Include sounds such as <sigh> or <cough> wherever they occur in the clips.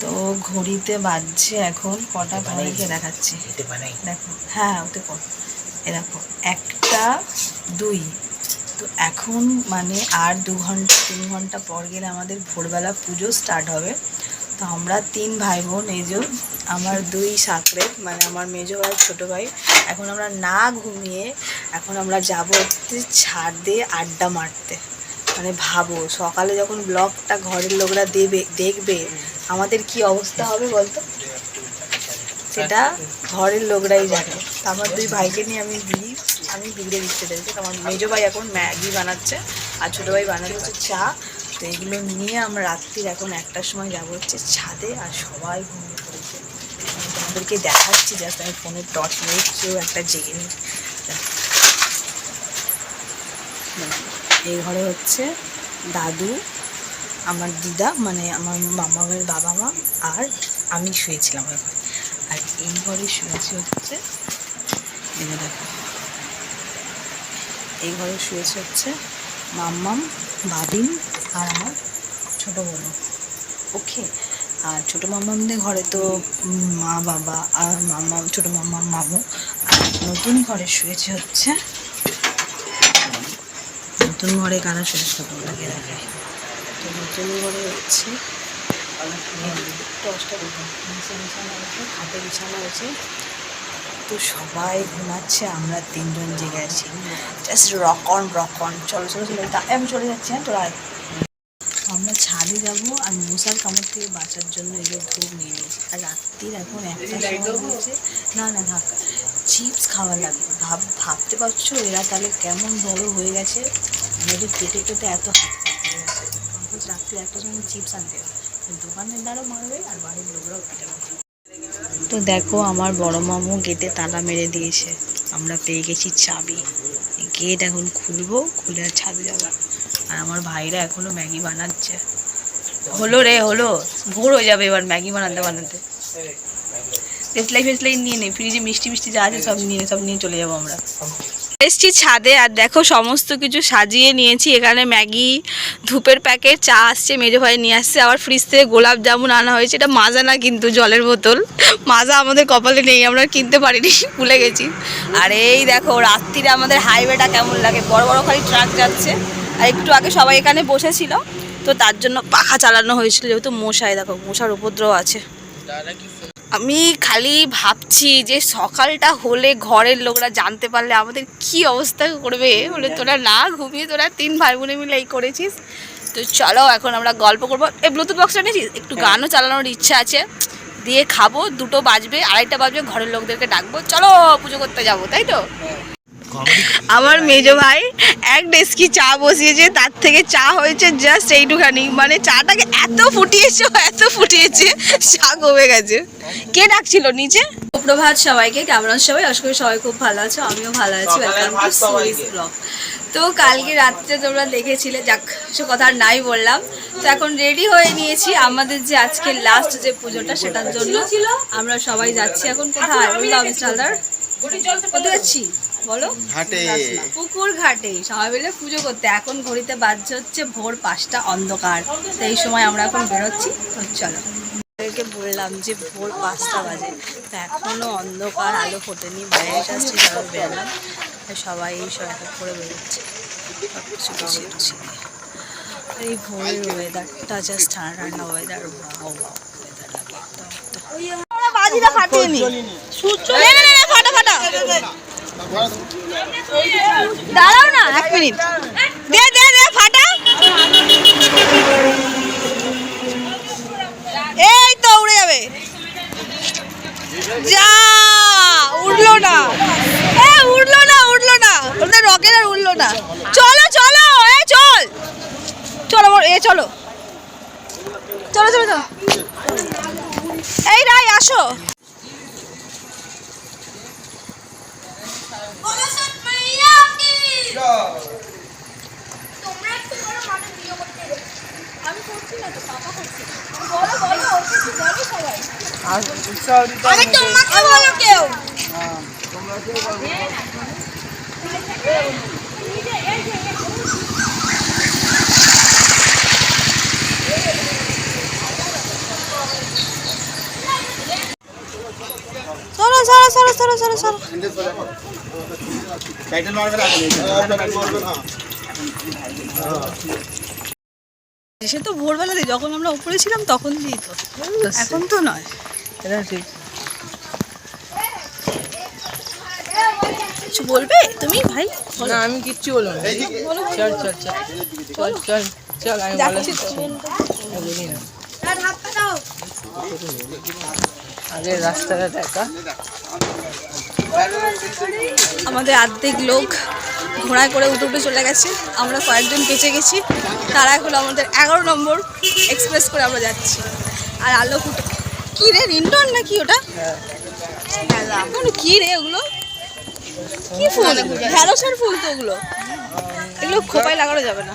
তো ঘড়িতে বাজছে এখন কটা ঘড়িকে দেখাচ্ছি। দেখো। হ্যাঁ ওতে কর। এরকম একটা দুই। তো এখন মানে আর দু ঘণ্টা তিন ঘণ্টা পর গেলে আমাদের ভোরবেলা পুজো স্টার্ট হবে। তো আমরা তিন ভাই বোন এই যে আমার দুই সাকরে মানে আমার মেজো ভাই ছোটো ভাই এখন আমরা না ঘুমিয়ে এখন আমরা যাব ছাদে আড্ডা মারতে। মানে ভাবো, সকালে যখন ব্লগটা ঘরের লোকরা দেবে, দেখবে, আমাদের কি অবস্থা হবে বলতো? সেটা ঘরের লোকরাই জানে। আমার দুই ভাইকে নিয়ে আমি দিদি আমি দিদিরে দিতে চাইছি আমার মেজো ভাই এখন ম্যাগি বানাচ্ছে আর ছোটো ভাই বানাচ্ছে হচ্ছে চা। তো এগুলো নিয়ে আমরা রাত্রির এখন একটার সময় যাব হচ্ছে ছাদে আর সবাই ঘুমিয়ে পড়েছে। তোমাদেরকে দেখাচ্ছি জাস্ট আমি ফোনের টর্চ নিয়ে কেউ একটা জেগে নিই এই ঘরে হচ্ছে দাদু, আমার দিদা মানে আমার মামা মামামের বাবা মা আর আমি শুয়েছিলাম ওই ঘরে। আর এই ঘরে শুয়েছে হচ্ছে দেখে। এই ঘরে শুয়েছে হচ্ছে মাম্মাম বাবিন আর আমার ছোটো বোন ওকে? আর ছোটো মাম্মামদের ঘরে তো মা, বাবা আর মাম্মা ছোটো মাম্মা মামু। আর নতুন ঘরে শুয়েছে হচ্ছে নতুন ঘরে কারা শুয়েছে ছোটোটাকে দেখায় তো নতুন ঘরে হচ্ছে নিচে বিছানা আছে তো সবাই ঘুমাচ্ছে, আমরা তিনজন জেগে আছি। Just rock on rock on চলো চলো চলো। আমি চলে যাচ্ছি হ্যাঁ তোরা। আমরা ছাদে যাব আর মশার কামড় থেকে বাঁচার জন্য এগুলো ধূপ নিয়ে নিয়েছি। আর রাত্রির এখন একটা সময় হয়েছে। না না, থাক। চিপস খাওয়া লাগবে। ভাব, ভাবতে পারছ এরা তাহলে কেমন বড় হয়ে গেছে? আমাদের পেটে পেটে এত হাত রাত্রি একটা সময় চিপস আনতে। দোকানের দ্বারাও মারবে আর বাড়ির লোকরাও পিটাবে তো দেখো আমার বড় মামু গেটে তালা মেরে দিয়েছে। আমরা পেয়ে গেছি চাবি। গেট এখন খুলবো, খুলে আর ছাদে যাব আর আমার ভাইরা এখনও ম্যাগি বানাচ্ছে। হলো রে, হলো। ভোর হয়ে যাবে এবার ম্যাগি বানাতে বানাতে। ফেসলাই ফেসলাই নিয়ে নেই ফ্রিজে মিষ্টি মিষ্টি যা আছে সব নিয়ে সব নিয়ে চলে যাব আমরা। এসছি ছাদে আর দেখো সমস্ত কিছু সাজিয়ে নিয়েছি। এখানে ম্যাগি ধূপের প্যাকেট চা আসছে মেজো ভাই নিয়ে আসছে। আবার ফ্রিজ থেকে গোলাপ জামুন আনা হয়েছে। এটা মাজা না কিন্তু জলের বোতল। মাজা আমাদের কপালে নেই আমরা কিনতে পারিনি <laughs> ভুলে গেছি। আর এই দেখো রাত্রিরে আমাদের হাইওয়েটা কেমন লাগে। বড় বড় খালি ট্রাক যাচ্ছে। আর একটু আগে সবাই এখানে বসেছিল। তো তার জন্য পাখা চালানো হয়েছিল। যেহেতু মশায় দেখো মশার উপদ্রব আছে। আমি খালি ভাবছি যে সকালটা হলে ঘরের লোকরা জানতে পারলে আমাদের কি অবস্থা করবে? বলে তোরা না ঘুমিয়ে তোরা তিন ভাই বোনে মিলে এই করেছিস। তো চলো এখন আমরা গল্প করব। এই ব্লুটুথ বক্সটা নিয়েছিস একটু গানও চালানোর ইচ্ছা আছে। দিয়ে খাব দুটো বাজবে আড়াইটা বাজবে ঘরের লোকদেরকে ডাকবো। চলো পুজো করতে যাব তাই তো? <laughs> আমার মেজো ভাই এক ডেস্কি চা বসিয়েছে তার থেকে চা হয়েছে জাস্ট এইটুখানি। মানে চাটাকে এত ফুটিয়েছে এত ফুটিয়েছে চা কমে গেছে। কে ডাকছিল নিচে? সুপ্রভাত সবাইকে কেমন সবাই? আশা করি সবাই খুব ভালো আছো আমিও ভালো আছি। ওয়েলকাম টু সুইস ব্লগ তো কালকে রাত্রে তোমরা দেখেছিলে যাক সে কথা আর নাই বললাম। তো এখন রেডি হয়ে নিয়েছি আমাদের যে আজকে লাস্ট যে পুজোটা সেটার জন্য। ছিল আমরা সবাই যাচ্ছি এখন কোথায়? কোথায় বলো। ঘাটে। পুকুর ঘাটে। সবাই মিলে পুজো করতে। এখন ঘড়িতে বাজছে হচ্ছে ভোর পাঁচটা অন্ধকার। তো এই সময় আমরা এখন বেরোচ্ছি। তো চলো। ওদেরকে বললাম যে ভোর পাঁচটা বাজে। তো এখনও অন্ধকার আলো ফোটেনি। বাইরে জাস্ট সবাই বেরোলাম। সবাই এই সরকার করে বেরোচ্ছে। সব কিছু গুছিয়ে। এই ভোরের ওয়েদারটা জাস্ট ঠান্ডা ঠান্ডা ওয়েদার ওয়াও ওয়েদার লাগে একদম বাজিটা ফাটিয়ে নি। ফাটা দাঁড়াও না, এক মিনিট। দে দে দে, ফাটা। এই তো উড়ে যাবে। যা, উড়লো না। এ, উড়লো না উড়লো না। ওটা রকেট আর উড়লো না। চলো চলো, এ, চল। চলো এ, চলো। চলো চলো চলো। এই রাই আসো। বলো সব মাইয়া কি তোমরা একটু বড় মাকে বিয়ে করতে আমি করছি না তো পাপা করছি বলো বলো কিছু বলো সবাই আরে তোমাকে বলো কেউ তোমরা কেউ বলো চলো চলো চলো চলো চলো চলো টাইটেল সে তো ভোরবেলা দিই যখন আমরা উপরে ছিলাম তখন দিই তো। এখন তো নয়। এটা ঠিক। কিছু বলবে তুমি ভাই? না আমি কিচ্ছু বলব না। চল চল চল চল চল চল আমি বলে। না আগে রাস্তাটা দেখা আমাদের আর্ধেক লোক ঘোড়ায় করে উঠে উঠে চলে গেছে। আমরা কয়েকজন বেঁচে গেছি। তারা এখন আমাদের এগারো নম্বর এক্সপ্রেস করে আমরা যাচ্ছি। আর আলো উঠে কী রে, রিন্টন নাকি ওটা? ওগুলো কী রে ওগুলো? কি ফুল? ঢ্যাঁড়সের ফুল তো ওগুলো। এগুলো খোপায় লাগানো যাবে না।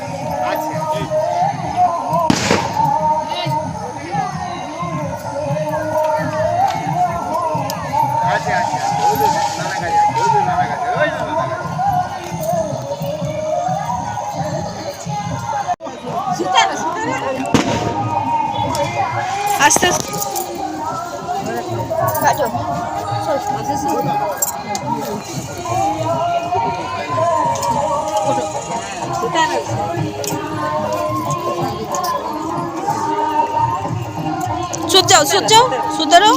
আস্তে সুত যাও সুত যাও সুতারও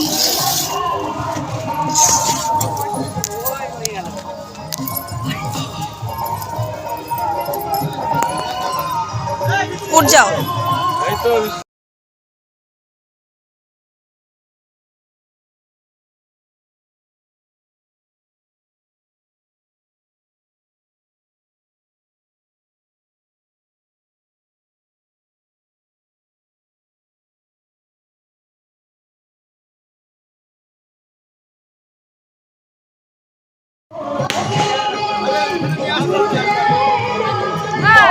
উঠ যাও।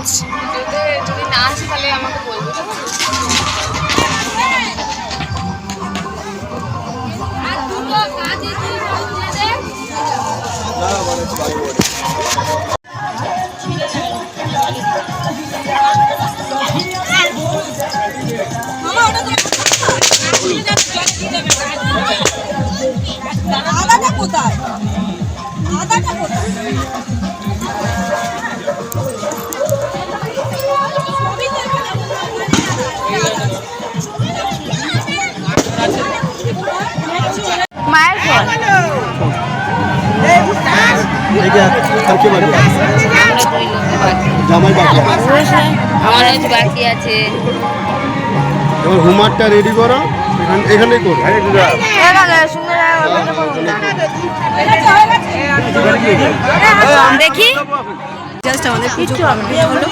না যে জল ঝরে যাবে এই গাদিগুলো দেওয়া হয়নি তো যদি না আসে তাহলে আমাকে বলবে আদাটা জামাই বাবা আমার হচ্ছে বাকি আছে। এবার হোমওয়ার্কটা রেডি করো। এখান এখানেই করো। দেখি। জাস্ট আমাদের পুজো কমপ্লিট হলো।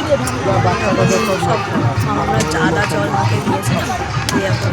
সব আমরা চাঁদা জল মাকে দিয়েছে দিয়ে এখন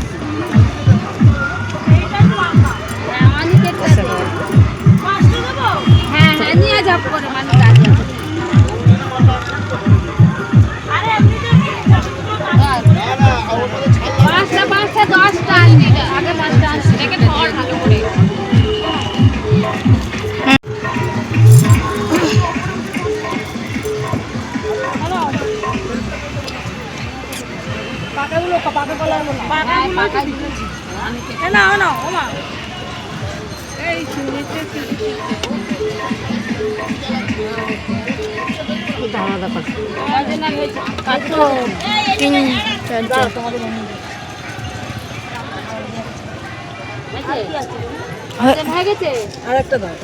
আর একটা দাও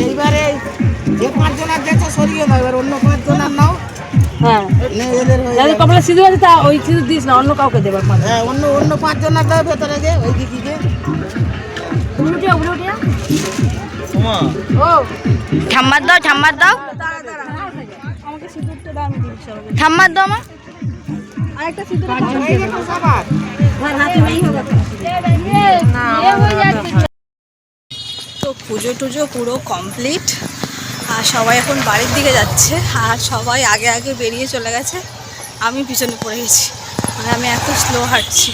এইবারে যে পাঁচজন আর গেছে সরিয়ে দাও এবার অন্য পাঁচজন আর নাও হ্যাঁ। কপালে সিঁদুর তা ওই সিঁদুর দিস না অন্য কাউকে দেবার পাঁচ হ্যাঁ অন্য অন্য পাঁচজনার দাও ভেতরে যে ওই দিকে যে উলুটে উলুটে ঠাম্মার দাও দাও মা। এই দেখো সবার এ হয়ে যাচ্ছে। তো পুজো টুজো পুরো কমপ্লিট আর সবাই এখন বাড়ির দিকে যাচ্ছে। আর সবাই আগে আগে বেরিয়ে চলে গেছে। আমি পিছনে পড়ে গেছি। মানে আমি এত স্লো হাঁটছি।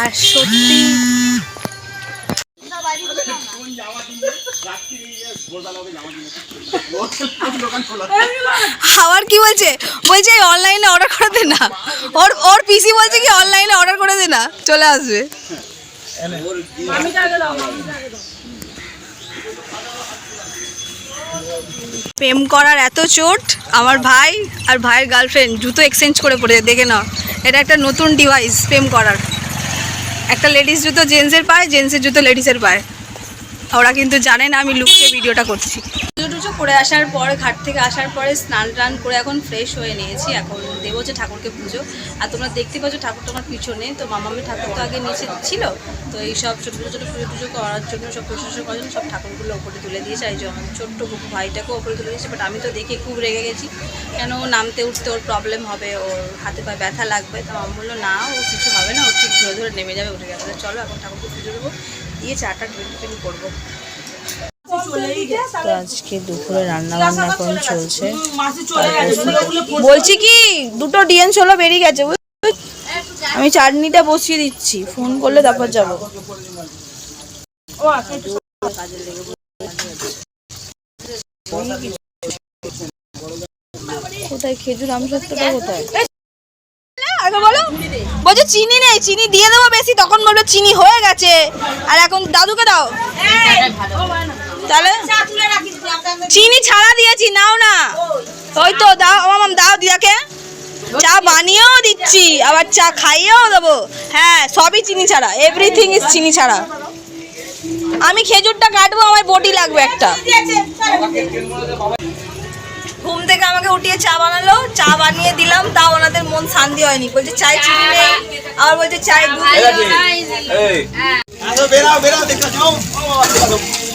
আর সত্যি আবার কি বলছে? বলছে অনলাইনে অর্ডার করে দে না। ওর ওর পিসি বলছে কি অনলাইনে অর্ডার করে দে না। চলে আসবে। প্রেম করার এত চোট, আমার ভাই আর ভাইয়ের গার্লফ্রেন্ড জুতো এক্সচেঞ্জ করে পড়েছে দেখে নাও। এটা একটা নতুন ডিভাইস প্রেম করার। একটা লেডিস জুতো জেন্টসের পায় জেন্টসের জুতো লেডিসের পায়। ওরা কিন্তু জানে না আমি লুকিয়ে ভিডিওটা করছি। করে আসার পর, ঘাট থেকে আসার পরে স্নান টান করে এখন ফ্রেশ হয়ে নিয়েছি। এখন দেবো হচ্ছে ঠাকুরকে পুজো। আর তোমরা দেখতে পাচ্ছ ঠাকুর তোমার পিছনে। তো মামামি ঠাকুর তো আগে নিচে ছিল। তো এই সব ছোটো ছোটো পুজো টুজো করার জন্য, সব প্রশংসা করার জন্য সব ঠাকুরগুলো ওপরে তুলে দিয়েছে। এই যেমন ছোট্ট ভাইটাকেও ওপরে তুলে দিয়েছে। বাট আমি তো দেখে খুব রেগে গেছি। কেন নামতে, উঠতে ওর প্রবলেম হবে। ওর হাতে পায়ে ব্যথা লাগবে। তো মামা বলল, না, ও কিছু হবে না। ও ঠিক ধরে ধরে নেমে যাবে, উঠে তো চলো, এখন ঠাকুরকে পুজো দেবো। দিয়ে চাটা টিফিন টিফিন করব। তো আজকে দুপুরে রান্না বান্না এখন চলছে। বলছি কি দুটো ডিএন ষোলো বেরিয়ে গেছে বুঝলি? আমি চাটনিটা বসিয়ে দিচ্ছি ফোন করলে তারপর যাব। কোথায় খেজুর আমসত্বটা কোথায়? আগে বলো। বলছে চিনি নেই চিনি দিয়ে দেবো বেশি তখন বলবে চিনি হয়ে গেছে। আর এখন দাদুকে দাও। তাহলে চিনি ছাড়া দিয়েছি নাও না। ওই তো দাও আমার দাও দিদাকে চা বানিয়েও দিচ্ছি আবার চা খাইয়েও দেবো। হ্যাঁ সবই চিনি ছাড়া এভরিথিং ইজ চিনি ছাড়া। আমি খেজুরটা কাটবো আমার বটি লাগবে একটা। ঘুম থেকে আমাকে উঠিয়ে চা বানালো চা বানিয়ে দিলাম তাও ওনাদের মন শান্তি হয়নি। বলছে চায় চিনি নেই আবার বলছে চায় দুধ। বেরাও বেরাও দেখতে যাও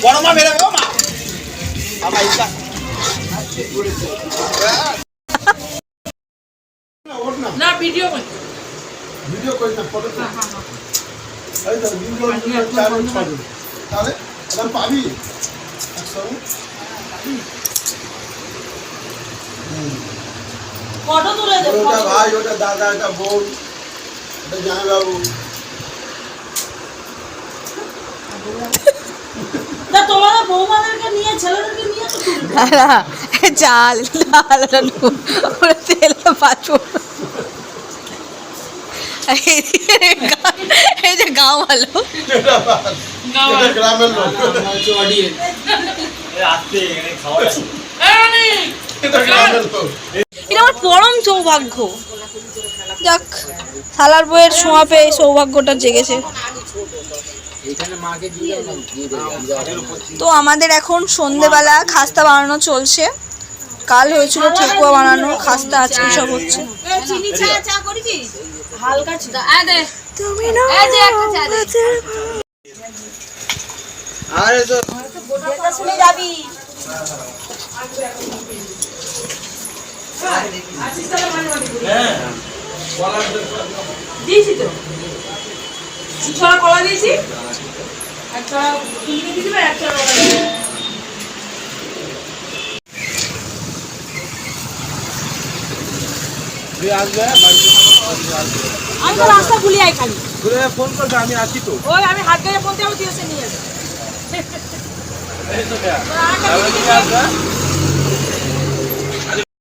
বড় মা বেরাবে ও মা। বাবা ইসা না ভিডিও ভিডিও করি না ফটো এই তো ভিডিও চার ছয় তাহলে পাবি? ফটো তুলে দে ওটা ভাই ওটা দাদা এটা বোন এটা জামাই বাবু তোমাদের বৌমাদেরকে নিয়ে ছেলেদেরকে নিয়ে চাল ডাল ওরা তেল পাঁচবো এই যে গাঁও ভালো এটা গ্রামের লোক। আমার পরম সৌভাগ্য। যাক থালার বইয়ের ছোঁয়া পেয়ে সৌভাগ্যটা জেগেছে। তো আমাদের এখন সন্ধেবেলা খাস্তা বানানো চলছে। কাল হয়েছিল ঠেকুয়া বানানো খাস্তা আজকে সব হচ্ছে। চিনি চা চা করেছিস? হালকা চা দে। তুমি না এই যে একটা চা দে। শুনে যাবি। দিয়েছি তো। ছড়া কলা দিয়েছি। এক ছড়া দিয়ে দিবে এক ছড়া কলা দিয়ে আমি তো রাস্তা ভুলে আই খালি। ফোন করবে আমি আছি তো। ওই আমি হাত গেলে বলতে হবে তুই এসে নিয়ে যাবে। দিয়ে দিবি।